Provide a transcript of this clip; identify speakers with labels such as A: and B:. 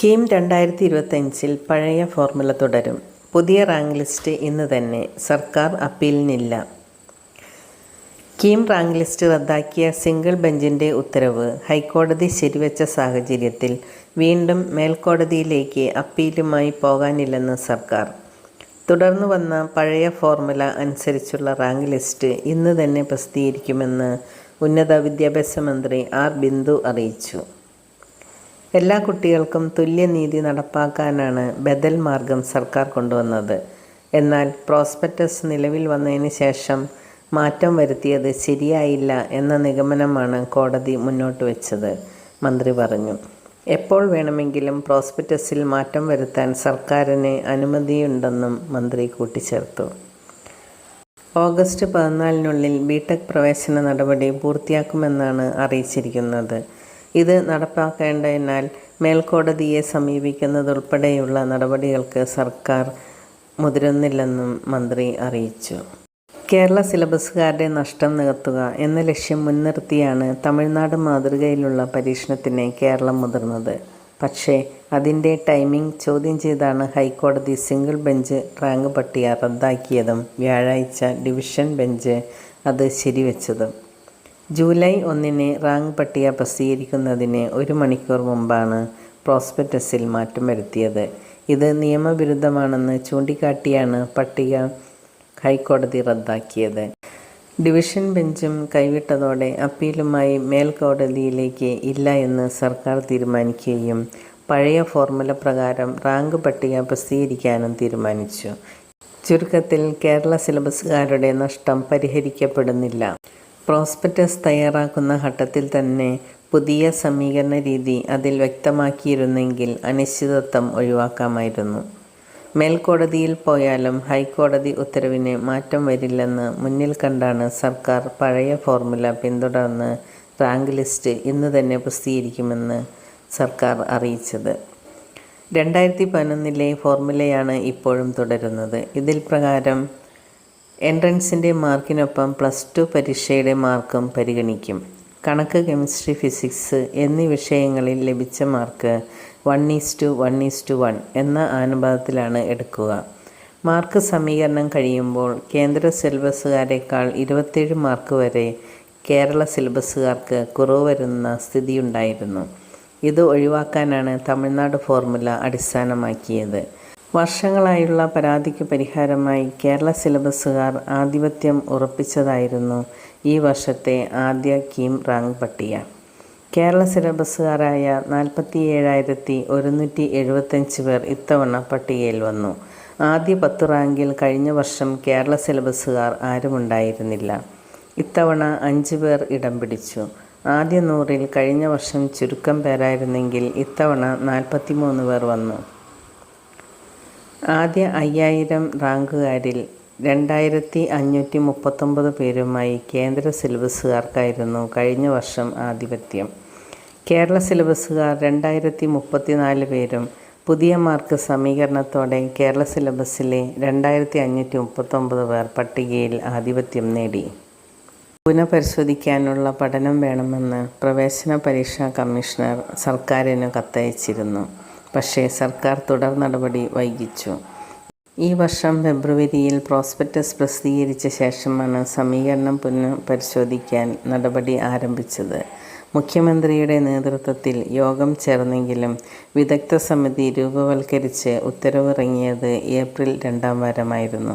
A: കീം രണ്ടായിരത്തി ഇരുപത്തഞ്ചിൽ പഴയ ഫോർമുല തുടരും. പുതിയ റാങ്ക് ലിസ്റ്റ് ഇന്ന് തന്നെ. സർക്കാർ അപ്പീലിനില്ല. കീം റാങ്ക് ലിസ്റ്റ് റദ്ദാക്കിയ സിംഗിൾ ബെഞ്ചിന്റെ ഉത്തരവ് ഹൈക്കോടതി ശരിവെച്ച സാഹചര്യത്തിൽ വീണ്ടും മേൽക്കോടതിയിലേക്ക് അപ്പീലുമായി പോകാനില്ലെന്ന് സർക്കാർ. തുടർന്നു വന്ന പഴയ ഫോർമുല അനുസരിച്ചുള്ള റാങ്ക് ലിസ്റ്റ് ഇന്ന് തന്നെ പ്രസിദ്ധീകരിക്കുമെന്ന് ഉന്നത വിദ്യാഭ്യാസ മന്ത്രി ആർ ബിന്ദു അറിയിച്ചു. എല്ലാ കുട്ടികൾക്കും തുല്യനീതി നടപ്പാക്കാനാണ് ബദൽ മാർഗം സർക്കാർ കൊണ്ടുവന്നത്. എന്നാൽ പ്രോസ്പെക്ടസ് നിലവിൽ വന്നതിന് ശേഷം മാറ്റം വരുത്തിയത് ശരിയായില്ല എന്ന നിഗമനമാണ് കോടതി മുന്നോട്ട് വെച്ചത് മന്ത്രി പറഞ്ഞു. എപ്പോൾ വേണമെങ്കിലും പ്രോസ്പെക്ടസിൽ മാറ്റം വരുത്താൻ സർക്കാരിന് അനുമതിയുണ്ടെന്നും മന്ത്രി കൂട്ടിച്ചേർത്തു. ഓഗസ്റ്റ് പതിനാലിനുള്ളിൽ ബിടെക് പ്രവേശന നടപടി പൂർത്തിയാക്കുമെന്നാണ് അറിയിച്ചിരിക്കുന്നത്. ഇത് നടപ്പാക്കേണ്ടതിനാൽ മേൽക്കോടതിയെ സമീപിക്കുന്നതുൾപ്പെടെയുള്ള നടപടികൾക്ക് സർക്കാർ മുതിരുന്നില്ലെന്നും മന്ത്രി അറിയിച്ചു. കേരള സിലബസുകാരുടെ നഷ്ടം നികത്തുക എന്ന ലക്ഷ്യം മുൻനിർത്തിയാണ് തമിഴ്നാട് മാതൃകയിലുള്ള പരീക്ഷണത്തിന് കേരളം മുതിർന്നത്. പക്ഷേ അതിന്റെ ടൈമിംഗ് ചോദ്യം ചെയ്താണ് ഹൈക്കോടതി സിംഗിൾ ബെഞ്ച് റാങ്ക് പട്ടിക റദ്ദാക്കിയതും വ്യാഴാഴ്ച ഡിവിഷൻ ബെഞ്ച് അത് ശരിവെച്ചതും. ജൂലൈ ഒന്നിന് റാങ്ക് പട്ടിക പ്രസിദ്ധീകരിക്കുന്നതിന് ഒരു മണിക്കൂർ മുമ്പാണ് പ്രോസ്പെക്ടസിൽ മാറ്റം വരുത്തിയത്. ഇത് നിയമവിരുദ്ധമാണെന്ന് ചൂണ്ടിക്കാട്ടിയാണ് പട്ടിക ഹൈക്കോടതി റദ്ദാക്കിയത്. ഡിവിഷൻ ബെഞ്ചും കൈവിട്ടതോടെ അപ്പീലുമായി മേൽക്കോടതിയിലേക്ക് ഇല്ല എന്ന് സർക്കാർ തീരുമാനിക്കുകയും പഴയ ഫോർമുല പ്രകാരം റാങ്ക് പട്ടിക പ്രസിദ്ധീകരിക്കാനും തീരുമാനിച്ചു. ചുരുക്കത്തിൽ കേരള സിലബസുകാരുടെ നഷ്ടം പരിഹരിക്കപ്പെടുന്നില്ല. പ്രോസ്പെക്ടസ് തയ്യാറാക്കുന്ന ഘട്ടത്തിൽ തന്നെ പുതിയ സമീകരണ രീതി അതിൽ വ്യക്തമാക്കിയിരുന്നെങ്കിൽ അനിശ്ചിതത്വം ഒഴിവാക്കാമായിരുന്നു. മേൽക്കോടതിയിൽ പോയാലും ഹൈക്കോടതി ഉത്തരവിന് മാറ്റം വരില്ലെന്ന് മുന്നിൽ കണ്ടാണ് സർക്കാർ പഴയ ഫോർമുല പിന്തുടർന്ന് റാങ്ക് ലിസ്റ്റ് ഇന്ന് തന്നെ പ്രസിദ്ധീകരിക്കുമെന്ന് സർക്കാർ അറിയിച്ചത്. രണ്ടായിരത്തി പതിനൊന്നിലെ ഫോർമുലയാണ് ഇപ്പോഴും തുടരുന്നത്. ഇതിൽ പ്രകാരം എൻട്രൻസിന്റെ മാർക്കിനൊപ്പം പ്ലസ് ടു പരീക്ഷയുടെ മാർക്കും പരിഗണിക്കും. കണക്ക് കെമിസ്ട്രി ഫിസിക്സ് എന്നീ വിഷയങ്ങളിൽ ലഭിച്ച mark one is to one is to one എന്ന അനുപാതത്തിലാണ് എടുക്കുക. മാർക്ക് സമീകരണം കഴിയുമ്പോൾ കേന്ദ്ര സിലബസുകാരേക്കാൾ ഇരുപത്തേഴ് മാർക്ക് വരെ കേരള സിലബസുകാർക്ക് കുറവ് വരുന്ന സ്ഥിതിയുണ്ടായിരുന്നു. ഇത് ഒഴിവാക്കാനാണ് തമിഴ്നാട് ഫോർമുല അടിസ്ഥാനമാക്കിയത്. വർഷങ്ങളായുള്ള പരാതിക്ക് പരിഹാരമായി കേരള സിലബസുകാർ ആധിപത്യം ഉറപ്പിച്ചതായിരുന്നു ഈ വർഷത്തെ ആദ്യ കീം റാങ്ക് പട്ടിക. കേരള സിലബസുകാരായ നാൽപ്പത്തി ഏഴായിരത്തി ഒരുന്നൂറ്റി എഴുപത്തഞ്ച് പേർ ഇത്തവണ പട്ടികയിൽ വന്നു. ആദ്യ പത്ത് റാങ്കിൽ കഴിഞ്ഞ വർഷം കേരള സിലബസുകാർ ആരുമുണ്ടായിരുന്നില്ല. ഇത്തവണ അഞ്ച് പേർ ഇടം പിടിച്ചു. ആദ്യ നൂറിൽ കഴിഞ്ഞ വർഷം ചുരുക്കം പേരായിരുന്നെങ്കിൽ ഇത്തവണ നാൽപ്പത്തി മൂന്ന് പേർ വന്നു. ആദ്യ അയ്യായിരം റാങ്കുകാരിൽ രണ്ടായിരത്തി അഞ്ഞൂറ്റി മുപ്പത്തൊമ്പത് പേരുമായി കേന്ദ്ര സിലബസുകാർക്കായിരുന്നു കഴിഞ്ഞ വർഷം ആധിപത്യം. കേരള സിലബസുകാർ രണ്ടായിരത്തി മുപ്പത്തിനാല് പേരും പുതിയ മാർക്ക് സമീകരണത്തോടെ കേരള സിലബസിലെ രണ്ടായിരത്തി അഞ്ഞൂറ്റി മുപ്പത്തൊമ്പത് പേർ പട്ടികയിൽ ആധിപത്യം നേടി. പുനഃപരിശോധിക്കാനുള്ള പഠനം വേണമെന്ന് പ്രവേശന പരീക്ഷാ കമ്മീഷണർ സർക്കാരിന് കത്തയച്ചിരുന്നു. പക്ഷേ സർക്കാർ തുടർ നടപടി വൈകിച്ചു. ഈ വർഷം ഫെബ്രുവരിയിൽ പ്രോസ്പെക്ടസ് പ്രസിദ്ധീകരിച്ച ശേഷമാണ് സമീകരണം പുനഃപരിശോധിക്കാൻ നടപടി ആരംഭിച്ചത്. മുഖ്യമന്ത്രിയുടെ നേതൃത്വത്തിൽ യോഗം ചേർന്നെങ്കിലും വിദഗ്ധ സമിതി രൂപവൽക്കരിച്ച് ഉത്തരവിറങ്ങിയത് ഏപ്രിൽ രണ്ടാം വാരമായിരുന്നു.